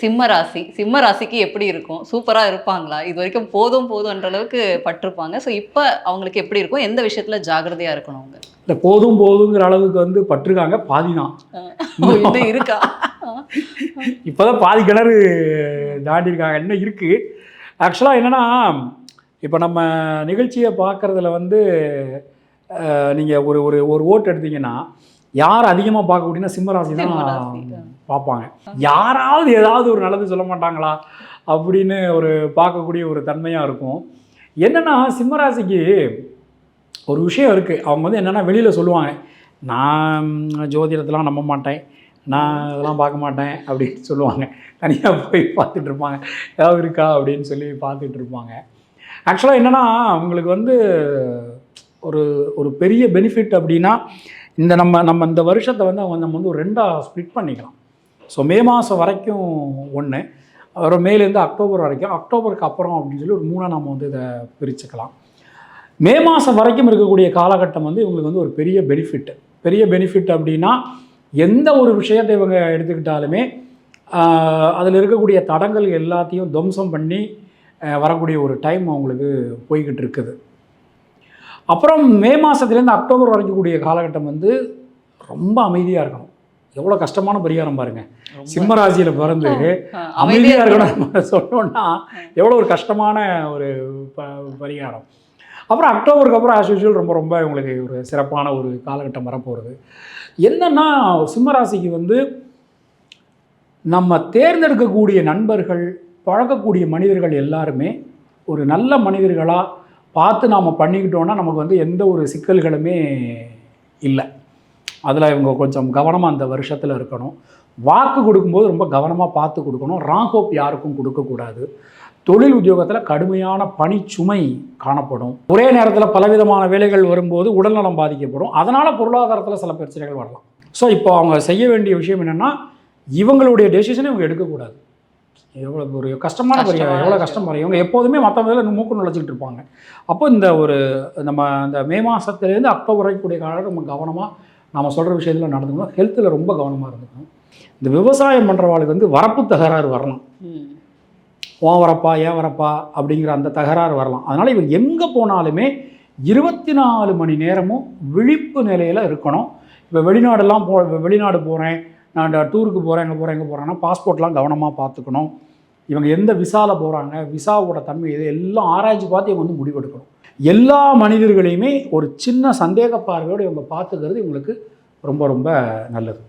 சிம்ம ராசி. சிம்ம ராசிக்கு எப்படி இருக்கும்? சூப்பரா இருப்பாங்களா? இது வரைக்கும் போதும் போதும்ன்ற அளவுக்கு பட்டிருப்பாங்க. ஸோ இப்போ அவங்களுக்கு எப்படி இருக்கும்? எந்த விஷயத்துல ஜாகிரதையா இருக்கணும் அவங்க? இல்லை போதும் போதுங்கிற அளவுக்கு வந்து பட்டிருக்காங்க. பாதி தான். இன்னும் இருக்கா? இப்போதான் பாதி கிணறு தாண்டி இருக்காங்க இன்னும் இருக்குது ஆக்சுவலாக என்னென்னா இப்போ நம்ம நிகழ்ச்சியை பார்க்குறதுல வந்து நீங்கள் ஒரு ஒரு ஒரு ஓட்டு எடுத்தீங்கன்னா யார் அதிகமாக பார்க்கக்கூடியனா சிம்மராசி சிம்ம தான். பார்ப்பாங்க. யாராவது ஏதாவது ஒரு நல்லது சொல்ல மாட்டாங்களா அப்படின்னு ஒரு பார்க்கக்கூடிய ஒரு தன்மையாக இருக்கும். என்னென்னா சிம்மராசிக்கு ஒரு விஷயம் இருக்குது அவங்க வந்து என்னென்னா வெளியில் சொல்லுவாங்க. நான் ஜோதிடத்தெலாம் நம்ப மாட்டேன். நான் இதெல்லாம் பார்க்க மாட்டேன். அப்படின்னு சொல்லுவாங்க. தனியாக போய் பார்த்துட்டு இருப்பாங்க. ஏதாவது இருக்கா அப்படின்னு சொல்லி பார்த்துட்டு இருப்பாங்க. ஆக்சுவலாக என்னென்னா அவங்களுக்கு வந்து ஒரு ஒரு பெரிய பெனிஃபிட் அப்படின்னா இந்த நம்ம நம்ம இந்த வருஷத்தை வந்து அவங்க நம்ம வந்து ஒரு ரெண்டாக ஸ்ப்ளிட் பண்ணிக்கலாம். ஸோ மே மாதம் வரைக்கும் ஒன்று அப்புறம் மேலேருந்து அக்டோபர் வரைக்கும் அக்டோபருக்கு அப்புறம் அப்படின்னு சொல்லி ஒரு மூணாக நம்ம வந்து இதை பிரிச்சுக்கலாம். மே மாதம் வரைக்கும் இருக்கக்கூடிய காலகட்டம் வந்து இவங்களுக்கு வந்து ஒரு பெரிய பெனிஃபிட் பெரிய பெனிஃபிட் அப்படின்னா எந்த ஒரு விஷயத்தை இவங்க எடுத்துக்கிட்டாலுமே அதில் இருக்கக்கூடிய தடங்கள் எல்லாத்தையும் துவம்சம் பண்ணி வரக்கூடிய ஒரு டைம் அவங்களுக்கு போய்கிட்டு இருக்குது. அப்புறம் மே மாதத்துலேருந்து அக்டோபர் வரைக்கும் கூடிய காலகட்டம் வந்து ரொம்ப அமைதியாக இருக்கணும். எவ்வளோ கஷ்டமான பரிகாரம் பாருங்க. சிம்ம ராசியில பிறந்து அமைதியாக இருக்கணும் நம்ம சொன்னோம்னா எவ்வளோ ஒரு கஷ்டமான ஒரு ப பரிகாரம். அப்புறம் அக்டோபருக்கு அப்புறம் ஆஸ் யூஷுவல் ரொம்ப ரொம்ப இவங்களுக்கு ஒரு சிறப்பான ஒரு காலகட்டம் வரப்போகிறது என்னன்னா சிம்மராசிக்கு வந்து நம்ம தேர்ந்தெடுக்கக்கூடிய நண்பர்கள் பழக்கக்கூடிய மனிதர்கள் எல்லாருமே ஒரு நல்ல மனிதர்களாக பார்த்து நாம் பண்ணிக்கிட்டோன்னா நமக்கு வந்து எந்த ஒரு சிக்கல்களுமே இல்லை. அதில் இவங்க கொஞ்சம் கவனமாக அந்த வருஷத்தில் இருக்கணும். வாக்கு கொடுக்கும்போது ரொம்ப கவனமாக பார்த்து கொடுக்கணும். ராங்கோப் யாருக்கும் கொடுக்கக்கூடாது தொழில் உத்தியோகத்தில் கடுமையான பணிச்சுமை காணப்படும். ஒரே நேரத்தில் பலவிதமான வேலைகள் வரும்போது உடல்நலம் பாதிக்கப்படும். அதனால் பொருளாதாரத்தில் சில பிரச்சனைகள் வரலாம். ஸோ இப்போ அவங்க செய்ய வேண்டிய விஷயம் என்னென்னா இவங்களுடைய டெசிஷனை இவங்க எடுக்கக்கூடாது. எவ்வளோ ஒரு கஷ்டமான கஷ்டமான எவ்வளோ. கஷ்டம் பாருங்க இவங்க எப்போதுமே மற்றவங்க மூக்கு நுழைச்சிக்கிட்டு இருப்பாங்க. அப்போ இந்த ஒரு நம்ம இந்த மே மாதத்துலேருந்து அக்டோபர் வரைக்கும் கூடிய காலம் நம்ம கவனமாக நம்ம சொல்கிற விஷயத்தில் நடந்துக்கணும். ஹெல்த்தில் ரொம்ப கவனமாக இருந்துக்கணும். இந்த விவசாயம் பண்ணுறவாளுக்கு வந்து வரப்பு தகராறு வரலாம் ம். உன் வரப்பா ஏன் வரப்பா? அப்படிங்கிற அந்த தகராறு வரலாம். அதனால் இவங்க எங்கே போனாலுமே இருபத்தி நாலு மணி நேரமும் விழிப்பு நிலையில் இருக்கணும். இப்போ வெளிநாடெல்லாம் போ வெளிநாடு போகிறேன் நான் டூருக்கு போகிறேன் எங்கே போகிறேன் எங்கே போகிறேன்னா பாஸ்போர்ட்லாம் கவனமாக பார்த்துக்கணும். இவங்க எந்த விசாவில் போகிறாங்க விசாவோட தன்மை இது எல்லாம் ஆராய்ச்சி பார்த்து இவங்க வந்து முடிவெடுக்கணும். எல்லா மனிதர்களையுமே ஒரு சின்ன சந்தேக பார்வையோடு இவங்க பார்த்துக்கிறது இவங்களுக்கு ரொம்ப ரொம்ப நல்லது.